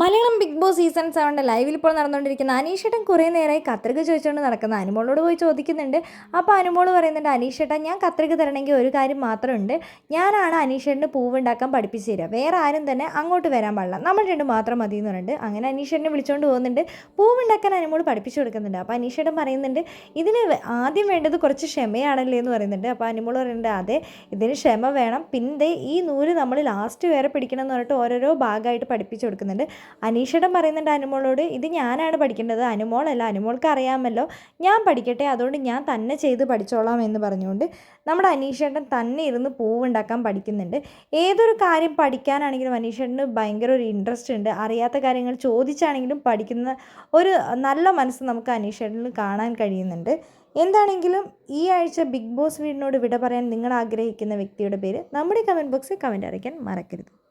Malayalam big boss season സെവന്റെ ലൈവിൽ ഇപ്പോൾ നടന്നുകൊണ്ടിരിക്കുന്ന അനീഷേട്ടൻ കുറേ നേരമായി കത്രിക ചോദിച്ചുകൊണ്ട് നടക്കുന്ന. അനുമോളോട് പോയി ചോദിക്കുന്നുണ്ട്. അപ്പോൾ അനുമോൾ പറയുന്നുണ്ട് അനീഷേട്ടൻ ഞാൻ കത്രിക തരണമെങ്കിൽ ഒരു കാര്യം മാത്രമുണ്ട്. ഞാനാണ് അനീഷേട്ടന് പൂവുണ്ടാക്കാൻ പഠിപ്പിച്ച് തരിക. വേറെ ആരും തന്നെ അങ്ങോട്ട് വരാൻ പാടില്ല. നമ്മൾ രണ്ട് മാത്രം മതി എന്ന് പറഞ്ഞിട്ട് അങ്ങനെ അനീഷേട്ടനെ വിളിച്ചുകൊണ്ട് പോകുന്നുണ്ട്. പൂവുണ്ടാക്കാൻ അനുമോൾ പഠിപ്പിച്ചു കൊടുക്കുന്നുണ്ട്. അപ്പോൾ അനീഷേട്ടൻ പറയുന്നുണ്ട് ഇതിന് ആദ്യം വേണ്ടത് കുറച്ച് ക്ഷമയാണല്ലേ എന്ന് പറയുന്നുണ്ട്. അപ്പോൾ അനുമോൾ പറയുന്നുണ്ട് അതെ ഇതിന് ക്ഷമ വേണം. പിന്നെ ഈ നൂൽ നമ്മൾ ലാസ്റ്റ് വേറെ പിടിക്കണം എന്ന് പറഞ്ഞിട്ട് ഓരോരോ ഭാഗമായിട്ട് പഠിപ്പിച്ചു കൊടുക്കുന്നുണ്ട്. അനീഷേട്ടൻ പറയുന്നുണ്ട് അനുമോളോട് ഇത് ഞാനാണ് പഠിക്കേണ്ടത്. അനുമോളല്ല അനുമോൾക്ക് അറിയാമല്ലോ. ഞാൻ പഠിക്കട്ടെ അതുകൊണ്ട് ഞാൻ തന്നെ ചെയ്ത് പഠിച്ചോളാം എന്ന് പറഞ്ഞുകൊണ്ട് നമ്മുടെ അനീഷേട്ടൻ തന്നെ ഇരുന്ന് പൂവുണ്ടാക്കാൻ പഠിക്കുന്നുണ്ട്. ഏതൊരു കാര്യം പഠിക്കാനാണെങ്കിലും അനീഷേട്ടന് ഭയങ്കര ഒരു ഇൻട്രസ്റ്റ് ഉണ്ട്. അറിയാത്ത കാര്യങ്ങൾ ചോദിച്ചാണെങ്കിലും പഠിക്കുന്ന ഒരു നല്ല മനസ്സ് നമുക്ക് അനീഷേട്ടനിൽ കാണാൻ കഴിയുന്നുണ്ട്. എന്താണെങ്കിലും ഈ ആഴ്ച ബിഗ് ബോസ് വീടിനോട് വിട പറയാൻ നിങ്ങൾ ആഗ്രഹിക്കുന്ന വ്യക്തിയുടെ പേര് നമ്മുടെ കമന്റ് ബോക്സിൽ കമന്റ് അറിയിക്കാൻ മറക്കരുത്.